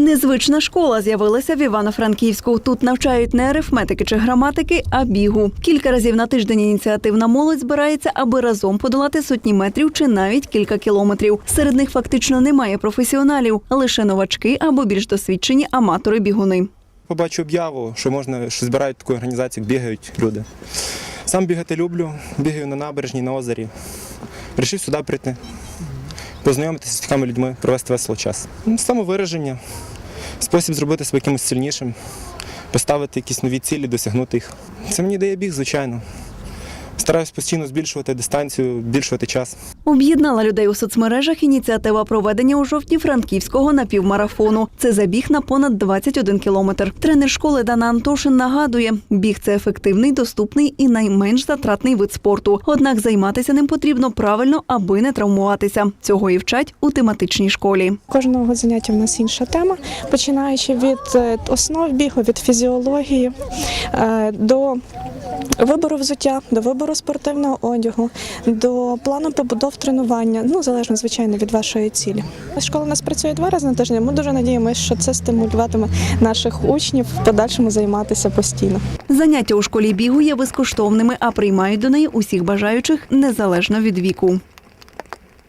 Незвична школа з'явилася в Івано-Франківську. Тут навчають не арифметики чи граматики, а бігу. Кілька разів на тиждень ініціативна молодь збирається, аби разом подолати сотні метрів чи навіть кілька кілометрів. Серед них фактично немає професіоналів, лише новачки або більш досвідчені аматори-бігуни. Побачу об'яву, що можна, що збирають таку організацію, бігають люди. Сам бігати люблю, бігаю на набережній, на озері. Рішив сюди прийти, познайомитися з такими людьми, провести весело час. Ну, Самовираження, спосіб зробити себе якимось сильнішим, поставити якісь нові цілі, досягнути їх. Це мені дає біг, звичайно. Стараюсь постійно збільшувати дистанцію, збільшувати час. Об'єднала людей у соцмережах ініціатива проведення у жовтні франківського напівмарафону. Це забіг на понад 21 кілометр. Тренер школи Дана Антошин нагадує, біг це ефективний, доступний і найменш затратний вид спорту. Однак займатися ним потрібно правильно, аби не травмуватися. Цього і вчать у тематичній школі. Кожного заняття в нас інша тема, починаючи від е, основ бігу, від фізіології е, до вибору взуття, до вибору спортивного одягу, до плану побудов тренування, ну залежно звичайно від вашої цілі. Школа у нас працює два рази на тиждень. Ми дуже надіємося, що це стимулюватиме наших учнів в подальшому займатися постійно. Заняття у школі бігу є безкоштовними, а приймають до неї усіх бажаючих незалежно від віку.